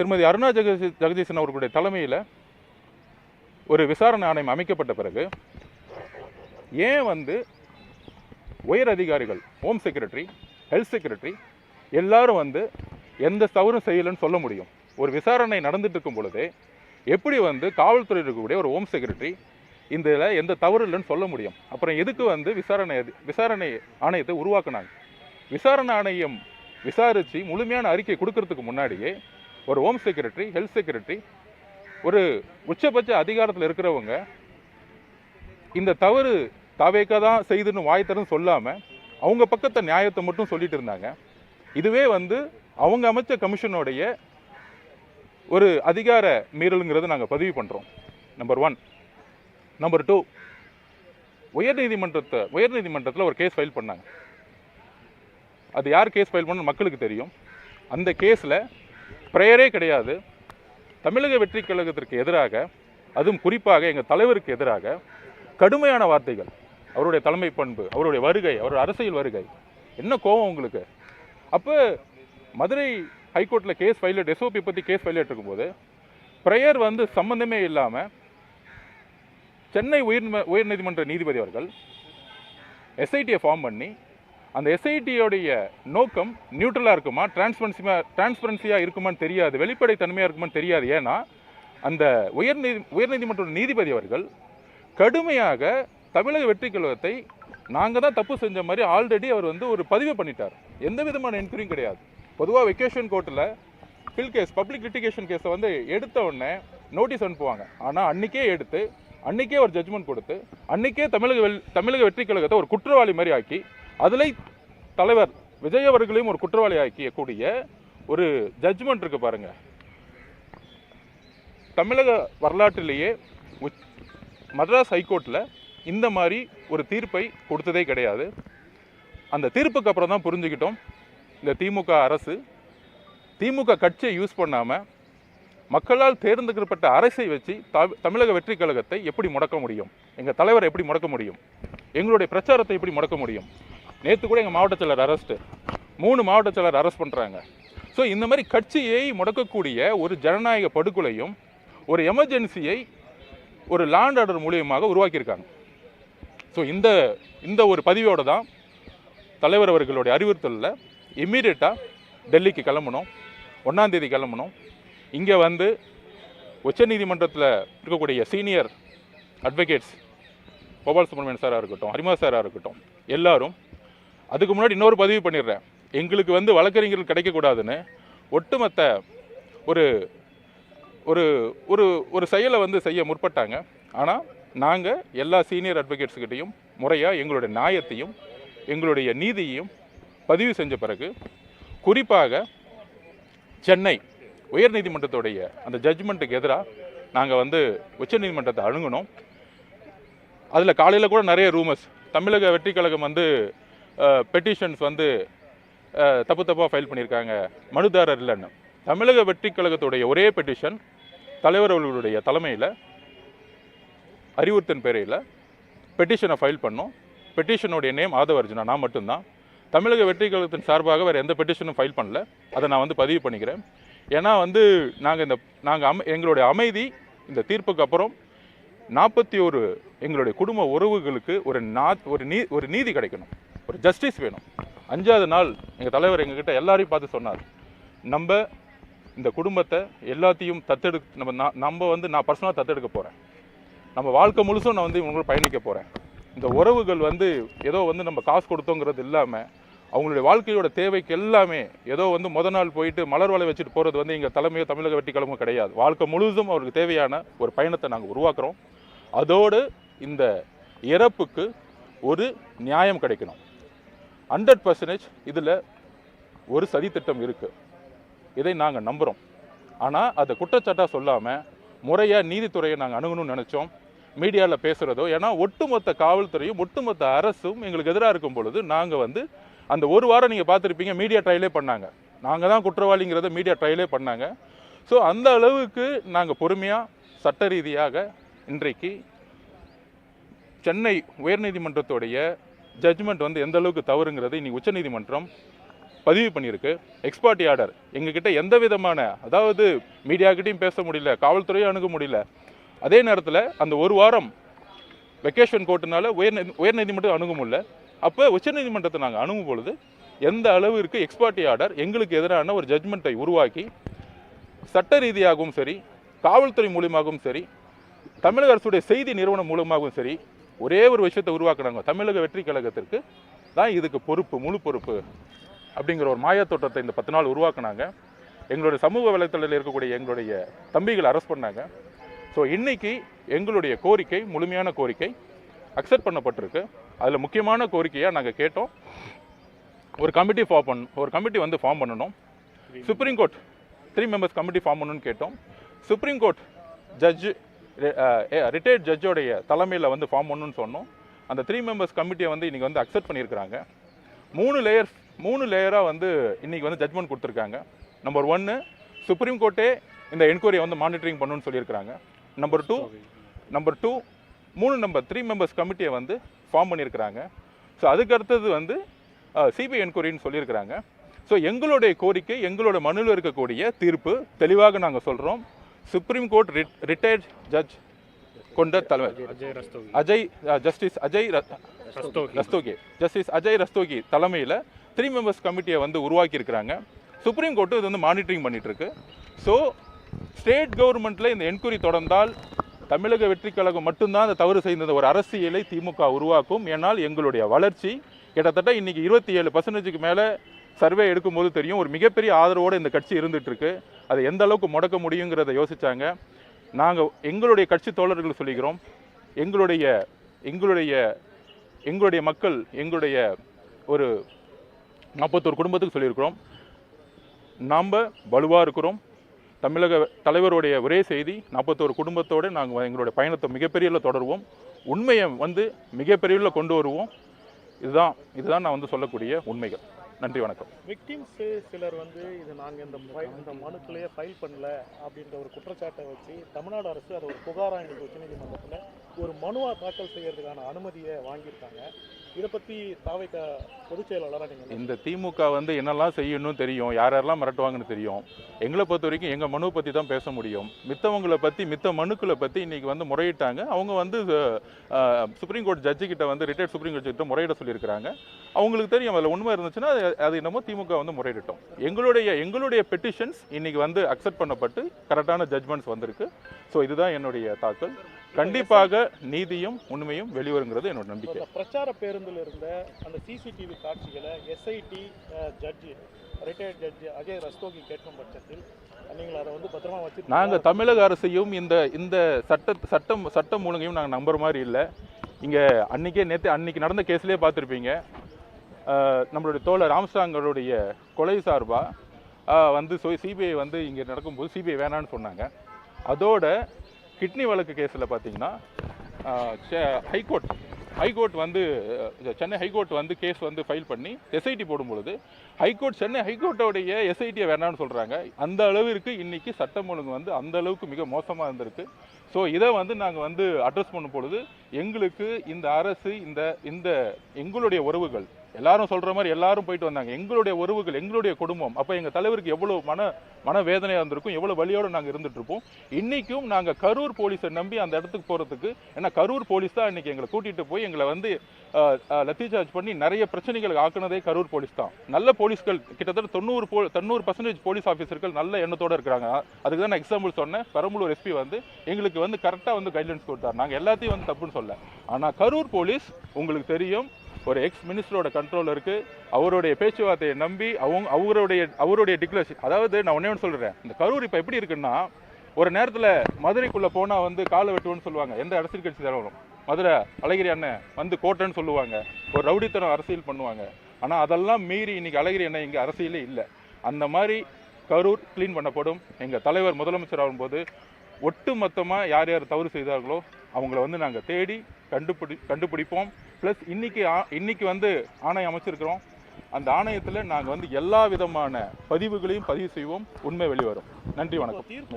திருமதி அருணா ஜெகதீ ஜெகதீசன் அவர்களுடைய தலைமையில் ஒரு விசாரணை ஆணையம் அமைக்கப்பட்ட பிறகு ஏன் வந்து உயர் அதிகாரிகள் ஹோம் செக்ரட்டரி ஹெல்த் செக்ரட்டரி எல்லாரும் வந்து எந்த தவறும் செய்யலைன்னு சொல்ல முடியும். ஒரு விசாரணை நடந்துட்டு இருக்கும் பொழுதே எப்படி வந்து காவல்துறையில் இருக்கக்கூடிய ஒரு ஹோம் செக்ரட்டரி இந்த இதில் எந்த தவறு இல்லைன்னு சொல்ல முடியும். அப்புறம் எதுக்கு வந்து விசாரணை விசாரணை ஆணையத்தை உருவாக்குனாங்க? விசாரணை ஆணையம் விசாரித்து முழுமையான அறிக்கை கொடுக்கறதுக்கு முன்னாடியே ஒரு ஹோம் செக்ரட்டரி ஹெல்த் செக்ரட்டரி ஒரு உச்சபட்ச அதிகாரத்தில் இருக்கிறவங்க இந்த தவறு தாவேக்கா தான் செய்துன்னு வாய் சொல்லாமல் அவங்க பக்கத்தை நியாயத்தை மட்டும் சொல்லிட்டு இருந்தாங்க. இதுவே வந்து அவங்க அமைச்ச கமிஷனுடைய ஒரு அதிகார மீறலுங்கிறத நாங்கள் பதிவு பண்ணுறோம் நம்பர் ஒன் நம்பர் டூ உயர்நீதிமன்றத்தை உயர்நீதிமன்றத்தில் ஒரு கேஸ் ஃபைல் பண்ணாங்க. அது யார் கேஸ் ஃபைல் பண்ண மக்களுக்கு தெரியும். அந்த கேஸில் ப்ரேயரே கிடையாது. தமிழக வெற்றி கழகத்திற்கு எதிராக அதுவும் குறிப்பாக எங்கள் தலைவருக்கு எதிராக கடுமையான வார்த்தைகள். அவருடைய தலைமை பண்பு அவருடைய வருகை அவருடைய அரசியல் வருகை. என்ன கோபம் உங்களுக்கு? அப்போ மதுரை ஹைகோர்ட்டில் கேஸ் ஃபைலட் எஸ்ஓபி பற்றி கேஸ் ஃபைலட் இருக்கும்போது ப்ரேயர் வந்து சம்மந்தமே இல்லாமல் சென்னை உயர் உயர்நீதிமன்ற நீதிபதி அவர்கள் எஸ்ஐடியை ஃபார்ம் பண்ணி அந்த எஸ்ஐடியோடைய நோக்கம் நியூட்ரலாக இருக்குமா டிரான்ஸ்பரன்சியாக டிரான்ஸ்பரன்சியாக இருக்குமான்னு தெரியாது வெளிப்படைத்தன்மையாக இருக்குமான்னு தெரியாது. ஏன்னா அந்த உயர்நீதி உயர்நீதிமன்ற நீதிபதி அவர்கள் கடுமையாக தமிழக வெற்றி கழகத்தை நாங்கள் தான் தப்பு செஞ்ச மாதிரி ஆல்ரெடி அவர் வந்து ஒரு பதிவு பண்ணிட்டார். எந்த விதமான என்கொயரியும் கிடையாது. பொதுவாக வெக்கேஷன் கோர்ட்டில் ஃபில் கேஸ் பப்ளிக் லிட்டிகேஷன் கேஸை வந்து எடுத்த உடனே நோட்டீஸ் அனுப்புவாங்க. ஆனால் அன்றைக்கே எடுத்து அன்றைக்கே ஒரு ஜட்ஜ்மெண்ட் கொடுத்து அன்றைக்கே தமிழக வெல் தமிழக வெற்றி கழகத்தை ஒரு குற்றவாளி மாதிரி ஆக்கி அதில் தலைவர் விஜய் அவர்களையும் ஒரு குற்றவாளி ஆக்கியக்கூடிய ஒரு ஜட்ஜ்மெண்ட் இருக்கு பாருங்க. தமிழக வரலாற்றிலேயே உச்- மദ്രാஸ் ஹைகோர்ட்டில் இந்த மாதிரி ஒரு தீர்ப்பை கொடுத்ததே கிடையாது. அந்த தீர்ப்புக்கு அப்புறம் தான் புரிஞ்சுக்கிட்டோம். இந்த திமுக அரசு திமுக கட்சியை யூஸ் பண்ணாமல் மக்களால் தேர்ந்தெடுக்கப்பட்ட அரசை வச்சு தமிழக வெற்றி கழகத்தை எப்படி முடக்க முடியும்? எங்கள் தலைவரை எப்படி முடக்க முடியும்? எங்களுடைய பிரச்சாரத்தை எப்படி முடக்க முடியும்? நேற்று கூட எங்கள் மாவட்ட செயலர் அரெஸ்ட்டு மூணு மாவட்ட செயலர் அரெஸ்ட் பண்ணுறாங்க ஸோ இந்த மாதிரி கட்சியை முடக்கக்கூடிய ஒரு ஜனநாயக படுகொலையும் ஒரு எமர்ஜென்சியை ஒரு லேண்ட் ஆர்டர் மூலியமாக உருவாக்கியிருக்காங்க. ஸோ இந்த இந்த ஒரு பதிவோடு தான் தலைவர் அவர்களுடைய அறிவுறுத்தலில். இம்மீடியட்டாக டெல்லிக்கு கிளம்பணும். ஒன்றாந்தேதி கிளம்பணும். இங்கே வந்து உச்சநீதிமன்றத்தில் இருக்கக்கூடிய சீனியர் அட்வொகேட்ஸ் கோபால் சுப்ரமணியன் சாராக இருக்கட்டும் ஹரிமா சாராக இருக்கட்டும் எல்லாரும் அதுக்கு முன்னாடி இன்னொரு பதிவு பண்ணிடுறேன். எங்களுக்கு வந்து வழக்கறிஞர்கள் கிடைக்கக்கூடாதுன்னு ஒட்டுமொத்த ஒரு ஒரு ஒரு ஒரு செயலை வந்து செய்ய முற்பட்டாங்க. ஆனால் நாங்கள் எல்லா சீனியர் அட்வொகேட்ஸ்கிட்டையும் முறையாக எங்களுடைய நியாயத்தையும் எங்களுடைய நீதியையும் பதிவு செஞ்ச பிறகு குறிப்பாக சென்னை உயர்நீதிமன்றத்துடைய அந்த ஜட்ஜ்மெண்ட்டுக்கு எதிராக நாங்கள் வந்து உச்சநீதிமன்றத்தை அணுகணும் அதில் காலையில் கூட நிறைய ரூமர்ஸ் தமிழக வெற்றி கழகம் வந்து பெட்டிஷன்ஸ் வந்து தப்பு தப்பாக ஃபைல் பண்ணியிருக்காங்க மனுதாரர் இல்லைன்னு. தமிழக வெற்றி கழகத்துடைய ஒரே பெட்டிஷன் தலைவர் அவர்களுடைய தலைமையில் அறிவுறுத்தன் பேரையில் பெட்டிஷனை ஃபைல் பண்ணோம். பெட்டிஷனுடைய நேம் ஆதவர்ஜுனா நான் மட்டும்தான். தமிழக வெற்றி கழகத்தின் சார்பாக வேறு எந்த பெட்டிஷனும் ஃபைல் பண்ணல. அதை நான் வந்து பதிவு பண்ணிக்கிறேன். ஏன்னா வந்து நாங்கள் இந்த நாங்கள் அம எங்களுடைய அமைதி இந்த தீர்ப்புக்கு அப்புறம் நாற்பத்தி ஒரு எங்களுடைய குடும்ப உறவுகளுக்கு ஒரு நா ஒரு நீ ஒரு நீதி கிடைக்கணும். ஒரு ஜஸ்டிஸ் வேணும். அஞ்சாவது நாள் எங்கள் தலைவர் எங்ககிட்ட எல்லாரையும் பார்த்து சொன்னார். நம்ம இந்த குடும்பத்தை எல்லாத்தையும் தத்தெடு நம்ம நான் நம்ம வந்து நான் பர்சனலாக தத்தெடுக்க போகிறேன் நம்ம வாழ்க்கை முழுசும் நான் வந்து இவங்களோட பயணிக்க போகிறேன் இந்த உறவுகள் வந்து ஏதோ வந்து நம்ம காசு கொடுத்தோங்கிறது இல்லாமல் அவங்களுடைய வாழ்க்கையோட தேவைக்கு எல்லாமே ஏதோ வந்து முத நாள் போயிட்டு மலர் வலை வச்சுட்டு போகிறது வந்து எங்கள் தலைமையோ தமிழக வெற்றி கிடையாது. வாழ்க்கை முழுதும் அவருக்கு தேவையான ஒரு பயணத்தை நாங்கள் உருவாக்குறோம். அதோடு இந்த இறப்புக்கு ஒரு நியாயம் கிடைக்கணும். ஹண்ட்ரட் பர்சன்டேஜ் இதில் ஒரு சதித்திட்டம் இருக்குது இதை நாங்கள் நம்புகிறோம் ஆனால் அதை குற்றச்சாட்டாக சொல்லாமல் முறையாக நீதித்துறையை நாங்கள் அணுகணும்னு நினச்சோம். மீடியாவில் பேசுகிறதோ ஏன்னா ஒட்டுமொத்த காவல்துறையும் ஒட்டுமொத்த அரசும் எங்களுக்கு எதிராக இருக்கும் பொழுது நாங்கள் வந்து அந்த ஒரு வாரம் நீங்கள் பார்த்துருப்பீங்க மீடியா ட்ரையலே பண்ணாங்க. நாங்கள் தான் குற்றவாளிங்கிறத மீடியா ட்ரையலே பண்ணாங்க. ஸோ அந்த அளவுக்கு நாங்கள் பொறுமையாக சட்ட ரீதியாக இன்றைக்கு சென்னை உயர்நீதிமன்றத்துடைய ஜட்ஜ்மெண்ட் வந்து எந்த அளவுக்கு தவறுங்கிறது இன்னைக்கு உச்சநீதிமன்றம் பதிவு பண்ணியிருக்கு. எக்ஸ்பார்ட்டி ஆர்டர் எங்ககிட்ட எந்த விதமான அதாவது மீடியாக்கிட்டையும் பேச முடியல காவல்துறையும் அணுக முடியல. அதே நேரத்தில் அந்த ஒரு வாரம் வெக்கேஷன் கோர்ட்டுனால உயர் உயர்நீதிமன்றம் அணுக முடியல. அப்போ உச்சநீதிமன்றத்தை நாங்கள் அணுகும் பொழுது எந்த அளவிற்கு எக்ஸ்பார்ட்டி ஆர்டர் எங்களுக்கு எதிரான ஒரு ஜட்மெண்ட்டை உருவாக்கி சட்ட ரீதியாகவும் சரி காவல்துறை மூலியமாகவும் சரி தமிழக அரசுடைய செய்தி நிறுவனம் மூலமாகவும் சரி ஒரே ஒரு விஷயத்தை உருவாக்குனாங்க. தமிழக வெற்றி கழகத்திற்கு தான் இதுக்கு பொறுப்பு முழு பொறுப்பு அப்படிங்கிற ஒரு மாயத் தோற்றத்தை இந்த பத்து நாள் உருவாக்குனாங்க. எங்களுடைய சமூக வலைத்தளத்தில் இருக்கக்கூடிய எங்களுடைய தம்பிகளை அரெஸ்ட் பண்ணாங்க. ஸோ இன்னைக்கு எங்களுடைய கோரிக்கை முழுமையான கோரிக்கை அக்செப்ட் பண்ணப்பட்டிருக்கு. அதில் முக்கியமான கோரிக்கையாக நாங்கள் கேட்டோம். ஒரு கமிட்டி ஃபார்ம் பண்ண ஒரு கமிட்டி வந்து ஃபார்ம் பண்ணணும். Supreme court three members committee form பண்ணணும்னு கேட்டோம். சுப்ரீம் கோர்ட் ஜட்ஜு ரிட்டையர்ட் ஜட்ஜோடைய தலைமையில் வந்து ஃபார்ம் பண்ணணும்னு சொன்னோம். அந்த த்ரீ மெம்பர்ஸ் கமிட்டியை வந்து இன்றைக்கி வந்து அக்செப்ட் பண்ணியிருக்கிறாங்க. மூணு லேயர்ஸ் மூணு லேயராக வந்து இன்றைக்கி வந்து ஜட்மெண்ட் கொடுத்துருக்காங்க. நம்பர் ஒன்று சுப்ரீம் கோர்ட்டே இந்த என்கொயரியை வந்து மானிட்டரிங் பண்ணணும்னு சொல்லியிருக்கிறாங்க. நம்பர் டூ நம்பர் டூ மூணு நம்பர் த்ரீ மெம்பர்ஸ் கமிட்டியை வந்து ஃபார்ம் பண்ணியிருக்கிறாங்க. ஸோ அதுக்கு அடுத்தது வந்து சிபிஐ என்கொயரின்னு சொல்லியிருக்கிறாங்க. ஸோ எங்களுடைய கோரிக்கை எங்களோட மனுவில் இருக்கக்கூடிய தீர்ப்பு தெளிவாக நாங்கள் சொல்கிறோம் சுப்ரீம் கோர்ட் ரிட்டையர்ட் ஜட்ஜ் கொண்ட தலைவர். அஜய் ஜஸ்டிஸ் அஜய் ரஸ்தோகி. ஜஸ்டிஸ் அஜய் ரஸ்தோகி தலைமையில் த்ரீ மெம்பர்ஸ் கமிட்டியை வந்து உருவாக்கியிருக்கிறாங்க. சுப்ரீம் கோர்ட்டு இது வந்து மானிட்டரிங் பண்ணிட்டு இருக்கு ஸோ ஸ்டேட் கவர்மெண்ட்டில் இந்த என்கொயரி தொடர்ந்தால் தமிழக வெற்றி கழகம் மட்டும்தான் அந்த தவறு செய்த ஒரு அரசியலை திமுக உருவாக்கும். ஏனால் எங்களுடைய வளர்ச்சி கிட்டத்தட்ட இன்னைக்கு இருபத்தி ஏழு பர்சன்டேஜுக்கு மேலே சர்வே எடுக்கும்போது தெரியும். ஒரு மிகப்பெரிய ஆதரவோடு இந்த கட்சி இருந்துகிட்ருக்கு அதை எந்த அளவுக்கு முடக்க முடியுங்கிறத யோசிச்சாங்க. நாங்கள் எங்களுடைய கட்சி தோழர்கள் சொல்லிக்கிறோம். எங்களுடைய எங்களுடைய எங்களுடைய மக்கள் எங்களுடைய ஒரு நாற்பத்தோரு குடும்பத்துக்கு சொல்லியிருக்கிறோம். நாம் வலுவாக இருக்கிறோம். தமிழக தலைவருடைய ஒரே செய்தி நாற்பத்தோரு குடும்பத்தோடு நாங்கள் எங்களுடைய பயணத்தை மிகப்பெரியவில் தொடருவோம். உண்மையை வந்து மிகப்பெரியவில் கொண்டு வருவோம். இதுதான் இதுதான் நான் வந்து சொல்லக்கூடிய உண்மைகள். நன்றி வணக்கம். விக்டிம்ஸ் சிலர் வந்து இது நாங்கள் இந்த இந்த மனுக்களையே ஃபைல் பண்ணல அப்படின்ற ஒரு குற்றச்சாட்டை வச்சு தமிழ்நாடு அரசு அதை ஒரு புகாராக எங்களுக்கு உச்சநீதிமன்றத்தில் ஒரு மனுவாக தாக்கல் செய்யறதுக்கான அனுமதியை வாங்கியிருக்காங்க. இதை பற்றி தாவைக்க பொதுச் செயலாளராக நீங்கள் இந்த திமுக வந்து என்னெல்லாம் செய்யணும்னு தெரியும் யார் யாரெல்லாம் மிரட்டுவாங்கன்னு தெரியும் எங்களை பொறுத்த வரைக்கும் எங்கள் மனுவை பற்றி தான் பேச முடியும். மித்தவங்களை பற்றி மித்த மனுக்களை பற்றி இன்றைக்கி வந்து முறையிட்டாங்க. அவங்க வந்து சுப்ரீம் கோர்ட் ஜட்ஜு கிட்ட வந்து ரிட்டையர்ட் சுப்ரீம் கோர்ட் கிட்ட முறையிட சொல்லியிருக்கிறாங்க. அவங்களுக்கு தெரியும் அதில் உண்மை இருந்துச்சுன்னா அது அது என்னமோ திமுக வந்து முறையிட்டோம் எங்களுடைய எங்களுடைய பெட்டிஷன்ஸ் இன்னைக்கு வந்து அக்செப்ட் பண்ணப்பட்டு கரெக்டான ஜட்மெண்ட்ஸ் வந்திருக்கு. ஸோ இதுதான் என்னுடைய தாக்கல். கண்டிப்பாக நீதியும் உண்மையும் வெளிவருங்கிறது என்னோட நம்பிக்கை. பிரச்சார பேருந்தில் இருந்த அந்த சிசிடிவி காட்சிகளை SIT judge retired judge Ajay Rastogi கேட்கும் பட்சத்தில் நீங்கள் அதை வந்து பத்திரமா வச்சு நாங்கள் தமிழக அரசையும் இந்த இந்த சட்ட சட்டம் சட்டம் ஒழுங்கையும் நாங்கள் நம்புற மாதிரி இல்லை. இங்கே அன்னைக்கே நேற்று அன்னைக்கு நடந்த கேஸ்லேயே பார்த்துருப்பீங்க நம்மளுடைய தோழர் ராம்ஸ்டாங்களுடைய கொலை சார்பாக வந்து சிபிஐ வந்து இங்கே நடக்கும்போது சிபிஐ வேணான்னு சொன்னாங்க. அதோட கிட்னி வழக்கு கேஸில் பார்த்தீங்கன்னா ஹைகோர்ட் ஹைகோர்ட் வந்து சென்னை ஹைகோர்ட் வந்து கேஸ் வந்து ஃபைல் பண்ணி எஸ்ஐடி போடும் பொழுது ஹைகோர்ட் சென்னை ஹைகோர்ட்டோடைய எஸ்ஐடியை வேணாம்னு சொல்கிறாங்க அந்த அளவிற்கு இன்றைக்கி சட்டம் ஒழுங்கு வந்து அந்த அளவுக்கு மிக மோசமாக இருந்திருக்கு. ஸோ இதை வந்து நாங்கள் வந்து அட்ரஸ் பண்ணும் பொழுது எங்களுக்கு இந்த அரசு இந்த இந்த எங்களுடைய உறவுகள் எல்லாரும் சொல்கிற மாதிரி எல்லாரும் போயிட்டு வந்தாங்க. எங்களுடைய உறவுகள் எங்களுடைய குடும்பம். அப்போ எங்கள் தலைவருக்கு எவ்வளோ மன மன வேதனையாக இருந்திருக்கும் எவ்வளோ வழியோடு நாங்கள் இருந்துட்டு இருப்போம். இன்றைக்கும் நாங்கள் கரூர் போலீஸை நம்பி அந்த இடத்துக்கு போகிறதுக்கு ஏன்னா கரூர் போலீஸ் தான் இன்றைக்கி எங்களை கூட்டிகிட்டு போய் எங்களை வந்து லத்தி சார்ஜ் பண்ணி நிறைய பிரச்சனைகள் ஆக்குனதே கரூர் போலீஸ் தான். நல்ல போலீஸ்கள் கிட்டத்தட்ட தொண்ணூறு போ தொண்ணூறு பர்சன்டேஜ் போலீஸ் ஆஃபீஸர்கள் நல்ல எண்ணத்தோடு இருக்கிறாங்க. அதுக்கு தான் நான் எக்ஸாம்பிள் சொன்னேன். பெரம்பலூர் எஸ்பி வந்து எங்களுக்கு வந்து கரெக்டாக வந்து கைட்லைன்ஸ் கொடுத்தார். நாங்கள் எல்லாத்தையும் வந்து தப்புன்னு சொல்ல ஆனால் கரூர் போலீஸ் உங்களுக்கு தெரியும் ஒரு எக்ஸ் மினிஸ்டரோட கண்ட்ரோல் இருக்குது அவருடைய பேச்சுவார்த்தையை நம்பி அவங்க அவருடைய அவருடைய டிக்ளரேஷன் அதாவது நான் ஒன்றே ஒன்று சொல்கிறேன் இந்த கரூர் இப்போ எப்படி இருக்குன்னா ஒரு நேரத்தில் மதுரைக்குள்ளே போனால் வந்து காலை வெட்டுவோன்னு சொல்லுவாங்க. எந்த அரசியல் கட்சி தரவணும் மதுரை அழகிரி அண்ணன் வந்து கோட்டைன்னு சொல்லுவாங்க. ஒரு ரவுடித்தனம் அரசியல் பண்ணுவாங்க. ஆனால் அதெல்லாம் மீறி இன்றைக்கி அழகிரி அண்ணன் இங்கே அரசியலே இல்லை. அந்த மாதிரி கரூர் க்ளீன் பண்ணப்படும். எங்கள் தலைவர் முதலமைச்சர் ஆகும்போது ஒட்டு மொத்தமாக யார் யார் தவறு செய்தார்களோ அவங்கள வந்து நாங்கள் தேடி கண்டுபிடி கண்டுபிடிப்போம். ப்ளஸ் இன்னைக்கு ஆ- இன்னைக்கு வந்து ஆணையம் அமைச்சிருக்கிறோம். அந்த ஆணையத்தில் நாங்கள் வந்து எல்லா விதமான பதிவுகளையும் பதிவு செய்வோம். உண்மை வெளிவரும். நன்றி வணக்கம். தீர்ப்பு